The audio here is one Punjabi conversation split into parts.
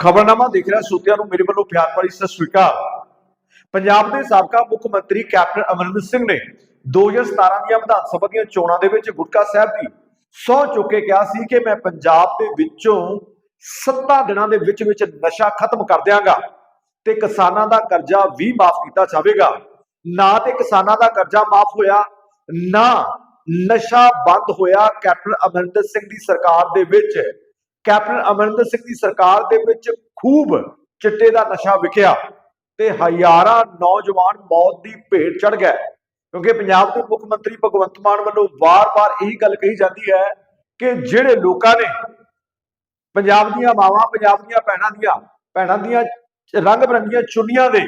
ਖਬਰਨਾਮਾ ਦੇਖ ਰਿਹਾ, ਸੋਤਿਆਂ ਨੂੰ ਮੇਰੇ ਵੱਲੋਂ ਪਿਆਰ ਭਰੀ ਸਤਿ ਸ਼੍ਰੀ ਪੰਜਾਬ ਦੇ ਸਾਬਕਾ ਮੁੱਖ ਮੰਤਰੀ ਕੈਪਟਨ ਅਮਰਿੰਦਰ ਸਿੰਘ ਨੇ 2017 ਦੀਆਂ ਵਿਧਾਨ ਸਭਾ ਦੀਆਂ ਚੋਣਾਂ ਦੇ ਵਿੱਚ ਗੁਟਕਾ ਸਾਹਿਬ ਦੀ ਸਹੁੰ ਚੁੱਕ ਕੇ ਕਿਹਾ ਸੀ ਕਿ ਮੈਂ ਪੰਜਾਬ ਦੇ ਵਿੱਚੋਂ 7 ਦਿਨਾਂ ਦੇ ਵਿੱਚ ਵਿੱਚ ਨਸ਼ਾ ਖਤਮ ਕਰ ਦਿਆਂਗਾ ਤੇ ਕਿਸਾਨਾਂ ਦਾ ਕਰਜ਼ਾ ਵੀ ਮਾਫ ਕੀਤਾ ਜਾਵੇਗਾ। ਨਾ ਤੇ ਕਿਸਾਨਾਂ ਦਾ ਕਰਜ਼ਾ ਮਾਫ ਹੋਇਆ, ਨਾ ਨਸ਼ਾ ਬੰਦ ਹੋਇਆ ਕੈਪਟਨ ਅਮਰਿੰਦਰ ਸਿੰਘ ਦੀ ਸਰਕਾਰ ਦੇ ਵਿੱਚ। ਕੈਪਟਨ ਅਮਰਿੰਦਰ ਸਿੰਘ ਦੀ ਸਰਕਾਰ ਦੇ ਵਿੱਚ ਖੂਬ ਚਿੱਟੇ ਦਾ ਨਸ਼ਾ ਵਿਕਿਆ ਤੇ ਹਜ਼ਾਰਾਂ ਨੌਜਵਾਨ ਮੌਤ ਦੀ ਭੇਟ ਚੜ ਗਏ। ਕਿਉਂਕਿ ਪੰਜਾਬ ਦੇ ਮੁੱਖ ਮੰਤਰੀ ਭਗਵੰਤ ਮਾਨ ਵੱਲੋਂ ਵਾਰ-ਵਾਰ ਇਹੀ ਗੱਲ ਕਹੀ ਜਾਂਦੀ ਹੈ ਕਿ ਜਿਹੜੇ ਲੋਕਾਂ ਨੇ ਪੰਜਾਬ ਦੀਆਂ ਮਾਵਾਂ, ਪੰਜਾਬ ਦੀਆਂ ਭੈਣਾਂ ਦੀਆਂ ਭੈਣਾਂ ਦੀਆਂ ਰੰਗ ਬਰੰਗੀਆਂ ਚੁੰਨੀਆਂ ਦੇ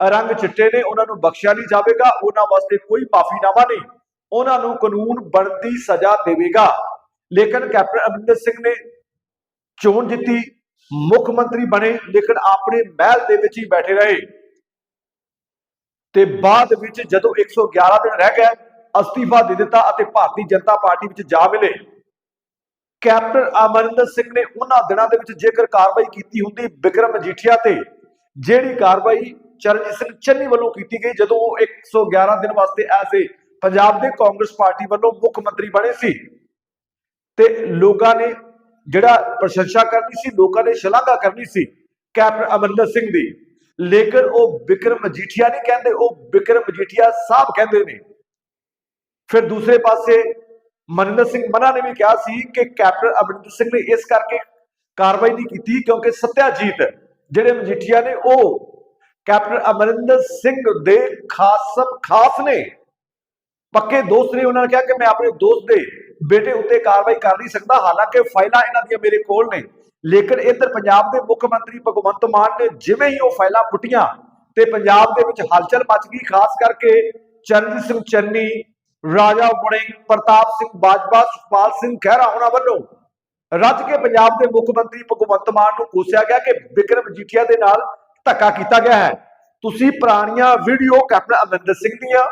ਰੰਗ ਚਿੱਟੇ ਨੇ, ਉਹਨਾਂ ਨੂੰ ਬਖਸ਼ਿਆ ਨਹੀਂ ਜਾਵੇਗਾ, ਉਹਨਾਂ ਵਾਸਤੇ ਕੋਈ ਮਾਫੀਨਾਮਾ ਨਹੀਂ, ਉਹਨਾਂ ਨੂੰ ਕਾਨੂੰਨ ਬਣਦੀ ਸਜ਼ਾ ਦੇਵੇਗਾ। ਲੇਕਿਨ ਕੈਪਟਨ ਅਮਰਿੰਦਰ ਸਿੰਘ ਨੇ ਚੋਣ ਜਿੱਤੀ, ਮੁੱਖ ਮੰਤਰੀ ਬਣੇ, ਲੇਕਿਨ ਆਪਣੇ ਮਹਿਲ ਦੇ ਵਿੱਚ ਹੀ ਬੈਠੇ ਰਹੇ। ਤੇ ਬਾਅਦ ਵਿੱਚ ਜਦੋਂ 111 ਦਿਨ ਰਹਿ ਗਏ, ਅਸਤੀਫਾ ਦੇ ਦਿੱਤਾ ਅਤੇ ਭਾਰਤੀ ਜਨਤਾ ਪਾਰਟੀ ਵਿੱਚ ਜਾ ਮਿਲੇ। ਕੈਪਟਨ ਅਮਰਿੰਦਰ ਸਿੰਘ ਨੇ ਉਹਨਾਂ ਦਿਨਾਂ ਦੇ ਵਿੱਚ ਜੇਕਰ ਕਾਰਵਾਈ ਕੀਤੀ ਹੁੰਦੀ ਬਿਕਰਮ ਮਜੀਠੀਆ ਤੇ, ਜਿਹੜੀ ਕਾਰਵਾਈ ਚਰਨਜੀਤ ਸਿੰਘ ਚੰਨੀ ਵੱਲੋਂ ਕੀਤੀ ਗਈ ਜਦੋਂ ਉਹ 111 ਦਿਨ ਵਾਸਤੇ ਐਸੇ ਪੰਜਾਬ ਦੇ ਕਾਂਗਰਸ ਪਾਰਟੀ ਵੱਲੋਂ ਮੁੱਖ ਮੰਤਰੀ ਬਣੇ ਸੀ। ਤੇ ਲੋਕਾਂ ਨੇ ਜਿਹੜਾ ਪ੍ਰਸ਼ੰਸਾ ਕਰਨੀ ਸੀ, ਲੋਕਾਂ ਨੇ ਸ਼ਲਾਘਾ ਕਰਨੀ ਸੀ ਕੈਪਟਨ ਅਮਰਿੰਦਰ ਸਿੰਘ ਦੀ। ਲੇਕਿਨ ਉਹ ਵਿਕਰਮ ਮਜੀਠੀਆ ਨਹੀਂ ਕਹਿੰਦੇ, ਉਹ ਵਿਕਰਮ ਮਜੀਠੀਆ ਸਾਹਿਬ ਕਹਿੰਦੇ ਨੇ। ਫਿਰ ਦੂਸਰੇ ਪਾਸੇ ਮਨਿੰਦਰ ਸਿੰਘ ਮਨਾ ਨੇ ਵੀ ਕਿਹਾ ਸੀ ਕਿ ਕੈਪਟਨ ਅਮਰਿੰਦਰ ਸਿੰਘ ਨੇ ਇਸ ਕਰਕੇ ਕਾਰਵਾਈ ਨਹੀਂ ਕੀਤੀ ਕਿਉਂਕਿ ਸਤਿਆਜੀਤ ਜਿਹੜੇ ਮਜੀਠੀਆ ਨੇ, ਉਹ ਕੈਪਟਨ ਅਮਰਿੰਦਰ ਸਿੰਘ ਦੇ ਖਾਸਮ ਖਾਸ ਨੇ। ਪੱਕੇ ਦੋਸਤ ਨੇ, ਉਹਨਾਂ ਨੇ ਕਿਹਾ ਕਿ ਮੈਂ ਆਪਣੇ ਦੋਸਤ ਦੇ ਬੇਟੇ ਉੱਤੇ ਕਾਰਵਾਈ ਕਰ ਨਹੀਂ ਸਕਦਾ। ਹਾਲਾਂਕਿ ਫਾਈਲਾਂ ਇਹਨਾਂ ਦੀਆਂ ਮੇਰੇ ਕੋਲ ਨੇ। ਲੇਕਿਨ ਇੱਧਰ ਪੰਜਾਬ ਦੇ ਮੁੱਖ ਮੰਤਰੀ ਭਗਵੰਤ ਮਾਨ ਨੇ ਜਿਵੇਂ ਹੀ ਉਹ ਫਾਈਲਾਂ ਪੁੱਟੀਆਂ ਤੇ ਪੰਜਾਬ ਦੇ ਵਿੱਚ ਹਲਚਲ ਮਚ ਗਈ, ਖਾਸ ਕਰਕੇ ਚਰਨਜੀਤ ਸਿੰਘ ਚੰਨੀ, ਰਾਜਾ ਵੜਿੰਗ ਪ੍ਰਤਾਪ ਸਿੰਘ ਬਾਜਵਾ, ਸੁਖਪਾਲ ਸਿੰਘ ਖਹਿਰਾ ਉਹਨਾਂ ਵੱਲੋਂ ਰੱਜ ਕੇ ਪੰਜਾਬ ਦੇ ਮੁੱਖ ਮੰਤਰੀ ਭਗਵੰਤ ਮਾਨ ਨੂੰ ਕੋਸਿਆ ਗਿਆ ਕਿ ਵਿਕਰਮ ਜੀਠੀਆ ਦੇ ਨਾਲ ਧੱਕਾ ਕੀਤਾ ਗਿਆ ਹੈ। ਤੁਸੀਂ ਪੁਰਾਣੀਆਂ ਵੀਡੀਓ ਕੈਪਟਨ ਅਮਰਿੰਦਰ ਸਿੰਘ ਦੀਆਂ,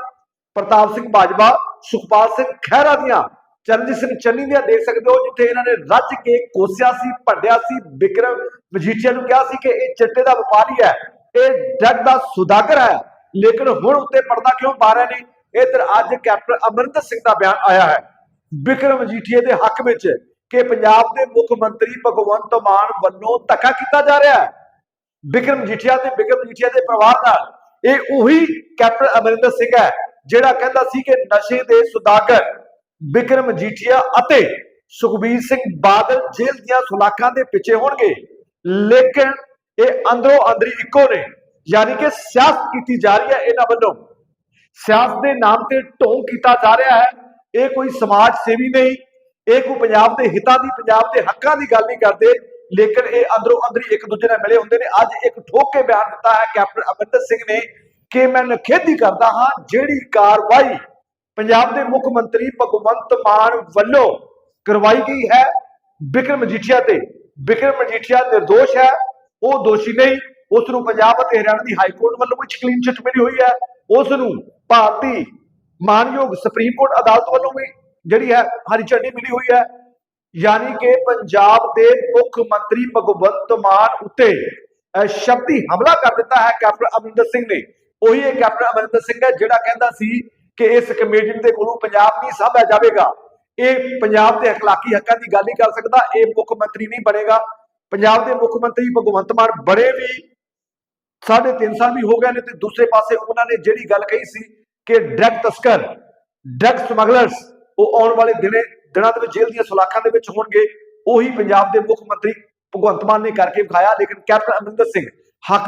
ਪ੍ਰਤਾਪ ਸਿੰਘ ਬਾਜਵਾ, ਸੁਖਪਾਲ ਸਿੰਘ ਖਹਿਰਾ ਦੀਆਂ ਚਰਨਜੀਤ ਸਿੰਘ ਚੰਨੀ ਦੀਆਂ ਦੇਖ ਸਕਦੇ ਹੋ ਜਿੱਥੇ ਇਹਨਾਂ ਨੇ ਰੱਜ ਕੇ ਕੋਸਿਆ ਸੀ, ਭੰਡਿਆ ਸੀ, ਵਿਕਰਮ ਮਜੀਠੀਆ ਨੂੰ ਕਿਹਾ ਸੀ ਕਿ ਇਹ ਚਿੱਟੇ ਦਾ ਵਪਾਰੀ ਹੈ, ਇਹ ਡਰਗ ਦਾ ਸੁਦਾਗਰ ਹੈ। ਲੇਕਿਨ ਹੁਣ ਉੱਤੇ ਪਰਦਾ ਕਿਉਂ ਪਾ ਰਹੇ ਨੇ? ਇਧਰ ਅੱਜ ਕੈਪਟਨ ਅਮਰਿੰਦਰ ਸਿੰਘ ਦਾ ਬਿਆਨ ਆਇਆ ਹੈ। ਵਿਕਰਮ ਮਜੀਠੀਆ ਦੇ ਹੱਕ ਵਿੱਚ ਕਿ ਪੰਜਾਬ ਦੇ ਮੁੱਖ ਮੰਤਰੀ ਭਗਵੰਤ ਮਾਨ ਵੱਲੋਂ ਧੱਕਾ ਕੀਤਾ ਜਾ ਰਿਹਾ ਹੈ। ਵਿਕਰਮ ਮਜੀਠੀਆ ਤੇ ਵਿਕਰਮ ਮਜੀਠੀਆ ਦੇ ਪਰਿਵਾਰ ਨਾਲ ਇਹ ਉਹੀ ਕੈਪਟਨ ਅਮਰਿੰਦਰ ਸਿੰਘ ਹੈ, ਜਿਹੜਾ ਕਹਿੰਦਾ ਸੀ ਕਿ ਨਸ਼ੇ ਦੇ ਸੁਦਾਗਰ ਬਿਕਰਮ ਮਜੀਠੀਆ ਅਤੇ ਸੁਖਬੀਰ ਸਿੰਘ ਬਾਦਲ ਜੇਲ੍ਹ ਦੀਆਂ ਸੁਲਾਖਾਂ ਦੇ ਪਿੱਛੇ ਹੋਣਗੇ। ਲੇਕਿਨ ਇਹ ਅੰਦਰੋਂ ਅੰਦਰੀ ਇੱਕੋ ਨੇ, ਯਾਨੀ ਕਿ ਸਿਆਸਤ ਕੀਤੀ ਜਾ ਰਹੀ ਹੈ ਇਹਨਾਂ ਵੱਲੋਂ। ਸਿਆਸਤ ਦੇ ਨਾਮ ਤੇ ਢੋਂਗ ਕੀਤਾ ਜਾ ਰਿਹਾ ਹੈ। ਇਹ ਕੋਈ ਸਮਾਜ ਸੇਵੀ ਨਹੀਂ, ਇਹ ਕੋਈ ਪੰਜਾਬ ਦੇ ਹਿੱਤਾਂ ਦੀ, ਪੰਜਾਬ ਦੇ ਹੱਕਾਂ ਦੀ ਗੱਲ ਨਹੀਂ ਕਰਦੇ। ਲੇਕਿਨ ਇਹ ਅੰਦਰੋਂ ਅੰਦਰੀ ਇੱਕ ਦੂਜੇ ਨਾਲ ਮਿਲੇ ਹੁੰਦੇ ਨੇ। ਅੱਜ ਇੱਕ ਠੋਕ ਕੇ ਬਿਆਨ ਦਿੱਤਾ ਹੈ ਕੈਪਟਨ ਅਮਰਿੰਦਰ ਸਿੰਘ ਨੇ ਕਿ ਮੈਂ ਨਖੇਦੀ ਕਰਦਾ ਹਾਂ ਜਿਹੜੀ ਕਾਰਵਾਈ ਪੰਜਾਬ ਦੇ ਮੁੱਖ ਮੰਤਰੀ ਭਗਵੰਤ ਮਾਨ ਵੱਲੋਂ ਕਰਵਾਈ ਗਈ ਹੈ ਬਿਕਰਮ ਮਜੀਠੀਆ ਤੇ। ਬਿਕਰਮ ਮਜੀਠੀਆ નિર્ਦੋਸ਼ ਹੈ, ਉਹ ਦੋਸ਼ੀ ਨਹੀਂ। ਉਸ ਨੂੰ ਪੰਜਾਬ ਅਤੇ ਹਰਿਆਣਾ ਦੀ ਹਾਈ ਕੋਰਟ ਵੱਲੋਂ ਵੀ ਕਲੀਨ ਚਿੱਟ ਮਿਲੀ ਹੋਈ ਹੈ। ਉਸ ਨੂੰ ਭਾਰਤੀ ਮਾਨਯੋਗ ਸੁਪਰੀਮ ਕੋਰਟ ਅਦਾਲਤ ਵੱਲੋਂ ਵੀ ਜਿਹੜੀ ਹੈ, ਹਰੀ ਝੰਡੀ ਮਿਲੀ ਹੋਈ ਹੈ। ਯਾਨੀ ਕਿ ਪੰਜਾਬ ਦੇ ਮੁੱਖ ਮੰਤਰੀ ਭਗਵੰਤ ਮਾਨ ਉੱਤੇ ਸ਼ਬਦੀ ਹਮਲਾ ਕਰ ਦਿੱਤਾ ਹੈ। ਕੈਪਟਨ ਅਮਰਿੰਦਰ ਸਿੰਘ ਨੇ। ਉਹੀ ਇਹ ਕੈਪਟਨ ਅਮਰਿੰਦਰ ਸਿੰਘ ਹੈ, ਜਿਹੜਾ ਕਹਿੰਦਾ ਸੀ ਕਿ ਇਸ ਕਮੇਟੀ ਦੇ ਕੋਲੋਂ ਪੰਜਾਬ ਨਹੀਂ ਸਾਂਭਿਆ ਜਾਵੇਗਾ ਇਹ ਪੰਜਾਬ ਦੇ اخلاقی ਹੱਕਾਂ ਦੀ ਗੱਲ ਨਹੀਂ ਕਰ ਸਕਦਾ ਇਹ ਮੁੱਖ ਮੰਤਰੀ ਨਹੀਂ ਬਣੇਗਾ ਪੰਜਾਬ ਦੇ ਮੁੱਖ ਮੰਤਰੀ ਭਗਵੰਤ ਮਾਨ ਬੜੇ ਵੀ ਸਾਢੇ ਤਿੰਨ ਸਾਲ ਵੀ ਹੋ ਗਏ ਨੇ ਤੇ ਦੂਸਰੇ ਪਾਸੇ ਉਹਨਾਂ ਨੇ ਜਿਹੜੀ ਗੱਲ ਕਹੀ ਸੀ ਕਿ ਡਰਗ ਤਸਕਰ ਡਰਗ ਸਮਗਲਰਸ ਉਹ ਆਉਣ ਵਾਲੇ ਦਿਨੇ ਦਿਨਾਂ ਦੇ ਵਿੱਚ ਜੇਲ੍ਹ ਦੀਆਂ ਸੁਲਾਖਾਂ ਦੇ ਵਿੱਚ ਹੋਣਗੇ ਉਹੀ ਪੰਜਾਬ ਦੇ ਮੁੱਖ ਮੰਤਰੀ ਭਗਵੰਤ ਮਾਨ ਨੇ ਕਰਕੇ ਵਿਖਾਇਆ ਲੇਕਿਨ ਕੈਪਟਨ ਅਮਰਿੰਦਰ ਸਿੰਘ ਹੱਕ ਵਿੱਚ